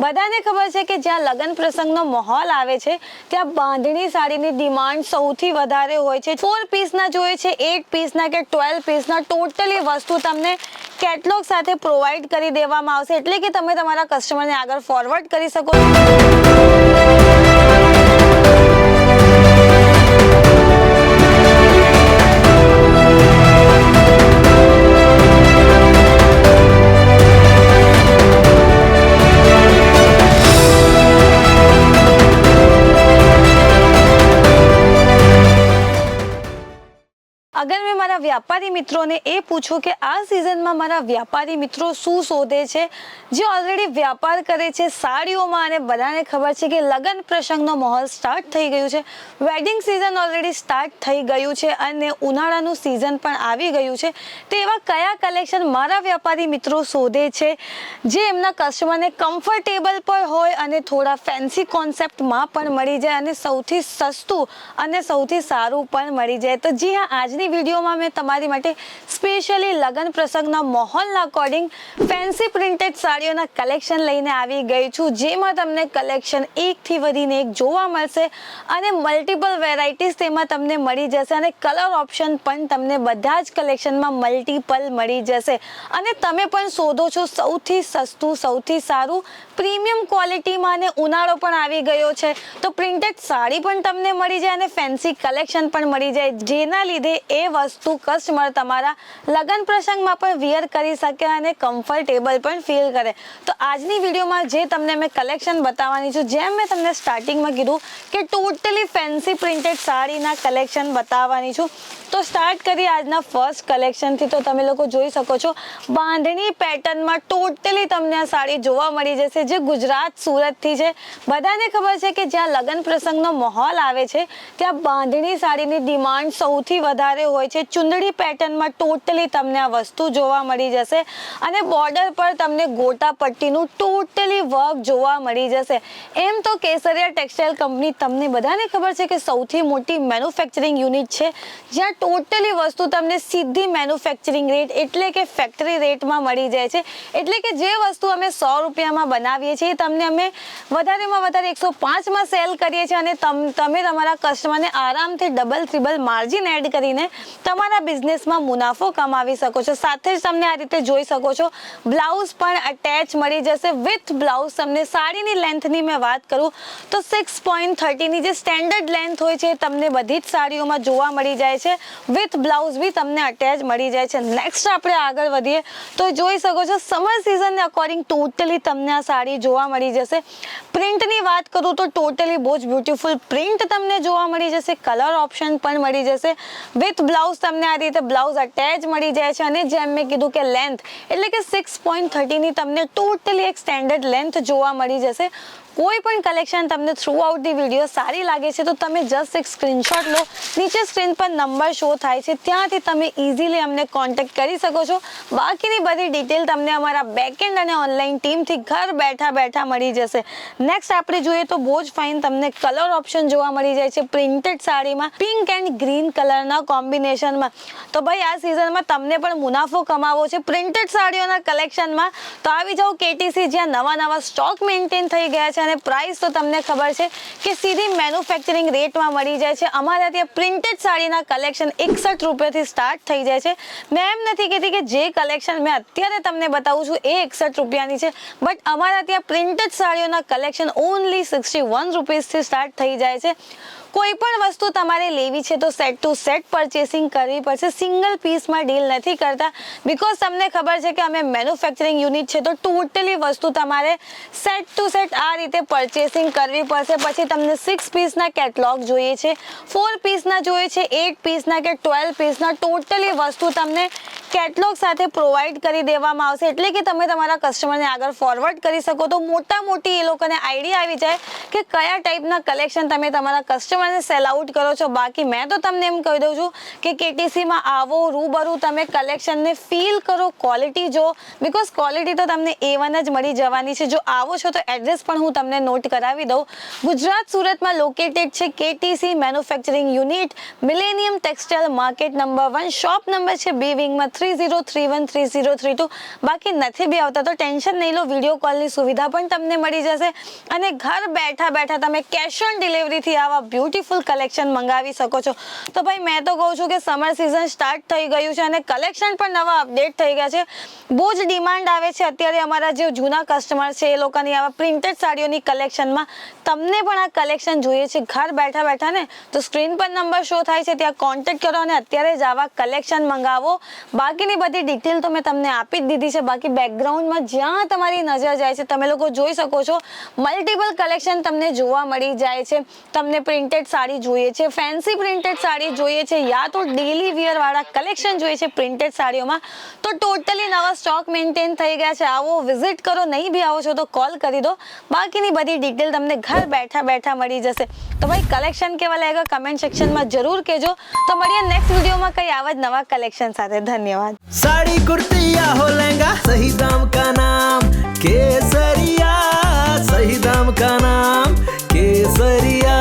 બધાને ખબર છે કે જ્યાં લગ્ન પ્રસંગનો માહોલ આવે છે, ત્યાં બાંધણી સાડીની ડિમાન્ડ સૌથી વધારે હોય છે. ફોર પીસના જોઈએ છે એટ પીસના કે ટ્વેલ્વ પીસના ટોટલી વસ્તુ તમને કેટલોગ સાથે પ્રોવાઈડ કરી દેવામાં આવશે. એટલે કે તમે તમારા કસ્ટમરને આગળ ફોરવર્ડ કરી શકો છો અગર મેં મારા વ્યાપારી મિત્રોને એ પૂછું કે આ સિઝનમાં મારા વ્યાપારી મિત્રો શું શોધે છે? જે ઓલરેડી વ્યાપાર કરે છે સાડીઓમાં અને બધાને ખબર છે કે લગ્ન પ્રસંગનો માહોલ સ્ટાર્ટ થઈ ગયું છે. વેડિંગ સિઝન ઓલરેડી સ્ટાર્ટ થઈ ગયું છે અને ઉનાળાનું સિઝન પણ આવી ગયું છે. તો એવા કયા કલેક્શન મારા વ્યાપારી મિત્રો શોધે છે? જે એમના કસ્ટમરને કમ્ફર્ટેબલ પણ હોય અને થોડા ફેન્સી કોન્સેપ્ટમાં પણ મળી જાય અને સૌથી સસ્તું અને સૌથી સારું પણ મળી જાય. તો જી હા, આજની વિડીયોમાં મેં તમારી માટે સ્પેશિયલી લગ્ન પ્રસંગના માહોલના અકોર્ડિંગ ફેન્સી પ્રિન્ટેડ સાડીઓના કલેક્શન લઈને આવી ગઈ છું. જેમાં તમને કલેક્શન એકથી વધીને એક જોવા મળશે અને મલ્ટિપલ વેરાયટીઝ તેમાં તમને મળી જશે અને કલર ઓપ્શન પણ તમને બધા જ કલેક્શનમાં મલ્ટિપલ મળી જશે. અને તમે પણ શોધો છો સૌથી સસ્તું, સૌથી સારું પ્રીમિયમ ક્વોલિટીમાં અને ઉનાળો પણ આવી ગયો છે. તો પ્રિન્ટેડ સાડી પણ તમને મળી જાય અને ફેન્સી કલેક્શન પણ મળી જાય. જેના લીધે એ વસ્તુ કસ્ટમર તમારા લગ્ન પ્રસંગમાં પણ વિયર કરી શકે અને કમ્ફર્ટેબલ પણ ફીલ કરે. તો આજની વિડીયોમાં જે તમને મેં કલેક્શન બતાવવાની છું, જેમ મેં તમને સ્ટાર્ટિંગમાં કીધું કે ટોટલી ફેન્સી પ્રિન્ટેડ સાડીના કલેક્શન બતાવવાની છું. તો સ્ટાર્ટ કરીએ આજના ફર્સ્ટ કલેક્શનથી તો તમે લોકો જોઈ શકો છો, બાંધણી પેટર્નમાં ટોટલી તમને આ સાડી જોવા મળી જશે, જે ગુજરાત સુરતથી છે. બધાને ખબર છે કે જ્યાં લગ્ન પ્રસંગનો માહોલ આવે છે, ત્યાં બાંધણી સાડીની ડિમાન્ડ સૌથી વધારે હોય છે. ચુંદડી પેટર્નમાં ટોટલી તમને આ વસ્તુ જોવા મળી જશે અને બોર્ડર પર તમને ગોટા પટ્ટીનું ટોટલી વર્ક જોવા મળી જશે. એમ તો કેસરિયા ટેક્સટાઇલ કંપની તમને બધાને ખબર છે કે સૌથી મોટી મેન્યુફેક્ચરિંગ યુનિટ છે, જ્યાં ટોટલી વસ્તુ તમને સીધી મેન્યુફેક્ચરિંગ રેટ એટલે કે ફેક્ટરી રેટમાં મળી જાય છે. એટલે કે જે વસ્તુ અમે સો રૂપિયામાં બનાવીએ છીએ તમને અમે વધારેમાં વધારે એકસો પાંચમાં સેલ કરીએ છીએ અને તમ, તમે તમારા કસ્ટમરને આરામથી ડબલ ત્રિબલ માર્જિન એડ કરીને તમારા બિઝનેસમાં મુનાફો કમાવી શકો છો. સાથે જ તમને આ રીતે જોઈ શકો છો. બ્લાઉઝ પણ અટેચ મળી જશે. વિથ બ્લાઉઝ તમને સાડીની લેન્થની મેં વાત કરું, તો સિક્સ પોઈન્ટ થર્ટીની જે સ્ટેન્ડર્ડ લેન્થ હોય છે તમને બધી જ સાડીઓમાં જોવા મળી જાય છે. વિથ બ્લાઉઝ બી તમને અટેચ મળી જાય છે. નેક્સ્ટ આપણે આગળ વધીએ, તો જોઈ શકો છો સમર સિઝનને અકોર્ડિંગ ટોટલી તમને આ સાડી જોવા મળી જશે. પ્રિન્ટની વાત કરું તો ટોટલી બહુ જ બ્યુટીફુલ પ્રિન્ટ તમને જોવા મળી જશે. કલર ઓપ્શન પણ મળી જશે. વિથ બ્લાઉઝ તમને આ રીતે બ્લાઉઝ અટેચ મળી જાય છે અને જેમ મેં કીધું કે લેન્થ એટલે કે સિક્સ પોઈન્ટ થર્ટીની તમને ટોટલી એક સ્ટેન્ડર્ડ લેન્થ જોવા મળી જશે. કોઈ પણ કલેક્શન તમને થ્રુ આઉટ ધી વીડિયો સારી લાગે છે, તો તમે જસ્ટ એક સ્ક્રીનશોટ લો. નીચે સ્ક્રીન પર નંબર શો થાય છે, ત્યાંથી તમે ઇઝીલી અમને કોન્ટેક્ટ કરી શકો છો. બાકીની બધી ડિટેલ તમને અમારા બેકએન્ડ અને ઓનલાઈન ટીમથી ઘર બેઠા બેઠા મળી જશે. નેક્સ્ટ આપણે જોઈએ તો બહુ જ ફાઇન તમને કલર ઓપ્શન જોવા મળી જાય છે પ્રિન્ટેડ સાડીમાં પિંક એન્ડ ગ્રીન કલરના કોમ્બિનેશનમાં તો ભાઈ, આ સિઝનમાં તમને પણ મુનાફો કમાવો છે. પ્રિન્ટેડ સાડીઓના કલેક્શનમાં તો આવી જાઓ કેટીસી જ્યાં નવા નવા સ્ટોક મેન્ટેન થઈ ગયા છે અને પ્રાઇસ તો તમને ખબર છે કે સીધી મેન્યુફેક્ચરિંગ રેટમાં મળી જાય છે. અમારા ત્યાં પ્રિન્ટેડ સાડીના કલેક્શન એકસઠ રૂપિયાથી સ્ટાર્ટ થઈ જાય છે. મેં એમ નથી કહેતી કે જે કલેક્શન મેં અત્યારે તમને બતાવું છું એ એકસઠ રૂપિયાની છે. બટ અમારા ત્યાં પ્રિન્ટેડ સાડીઓના કલેક્શન ઓનલી સિક્સટી વન રૂપીઝથી સ્ટાર્ટ થઈ જાય છે. કોઈ પણ વસ્તુ તમારે લેવી છે તો સેટ ટુ સેટ પરચેસિંગ કરવી પડશે. સિંગલ પીસમાં ડીલ નથી કરતા. બિકોઝ તમને ખબર છે કે અમે મેન્યુફેક્ચરિંગ યુનિટ છે તો ટોટલી વસ્તુ તમારે સેટ ટુ સેટ આ રીતે પરચેસિંગ કરવી પડશે. પછી તમને સિક્સ પીસના કેટલોગ જોઈએ છે ફોર પીસના જોઈએ છે એટ પીસના કે ટ્વેલ્વ પીસના ટોટલી વસ્તુ તમને કેટલોગ સાથે પ્રોવાઈડ કરી દેવામાં આવશે એટલે કે તમે તમારા કસ્ટમરને આગળ ફોરવર્ડ કરી શકો. તો મોટા મોટી એ લોકોને આઈડિયા આવી જાય કે કયા ટાઈપના કલેક્શન તમે તમારા કસ્ટમરને સેલ આઉટ કરો છો. બાકી મેં તો તમને એમ કહી દઉં છું કે કેટીસીમાં આવો રૂબરૂ તમે કલેક્શનને ફીલ કરો ક્વોલિટી જો બિકોઝ ક્વોલિટી તો તમને એ વન જ મળી જવાની છે. જો આવો છો તો એડ્રેસ પણ હું તમને નોટ કરાવી દઉં. ગુજરાત સુરતમાં લોકેટેડ છે KTC manufacturing unit millennium textile market number one shop number છે B વિંગમાં three three zero three one three zero three two બાકી નથી બી આવતા તો ટેન્શન નહીં લો વીડિયો કોલની સુવિધા પણ તમને મળી જશે અને ઘર બેઠા બેઠા તમે કેશ ઓન ડિલિવરીથી આવા બ્યુટીફુલ કલેક્શન મંગાવી શકો છો તો ભાઈ મેં તો કહું છું કે સમર સિઝન સ્ટાર્ટ થઈ ગયું છે અને કલેક્શન પણ નવા અપડેટ થઈ ગયા છે બહુ જ ડિમાન્ડ આવે છે અત્યારે અમારા જે જૂના કસ્ટમર છે એ લોકોની આવા પ્રિન્ટેડ સાડીઓની કલેક્શનમાં તમને પણ આ કલેક્શન જોઈએ છે ઘર બેઠા બેઠા ને તો સ્ક્રીન પર નંબર શો થાય છે ત્યાં કોન્ટેક્ટ કરો અને અત્યારે જ આવા કલેક્શન મંગાવો બાકીની બધી ડિટેલ તો મેં તમને આપી જ દીધી છે. બાકી બેકગ્રાઉન્ડમાં જ્યાં તમારી નજર જાય છે, તમે લોકો જોઈ શકો છો. મલ્ટિપલ કલેક્શન તમને જોવા મળી જાય છે. તમને પ્રિન્ટેડ સાડી જોઈએ છે ફેન્સી પ્રિન્ટેડ સાડી જોઈએ છે, યા તો ડેલી વેરવાળા કલેક્શન જોઈએ છે પ્રિન્ટેડ સાડીઓમાં. તો ટોટલી નવા સ્ટોક મેન્ટેન થઈ ગયા છે. આવો વિઝિટ કરો, નહીં બી આવો છો તો કોલ કરી દો. બાકીની બધી ડિટેલ તમને ઘર બેઠા બેઠા મળી જશે. તો ભાઈ કલેક્શન કેવા લાગ્યા? કમેન્ટ સેક્શનમાં જરૂર કહેજો. તો મળીએ નેક્સ્ટ વિડીયોમાં કંઈ આવા જ નવા કલેક્શન સાથે. ધન્યવાદ. धन्यवाद साड़ी कुर्तिया हो लहंगा सही दाम का नाम केसरिया सही दाम का नाम केसरिया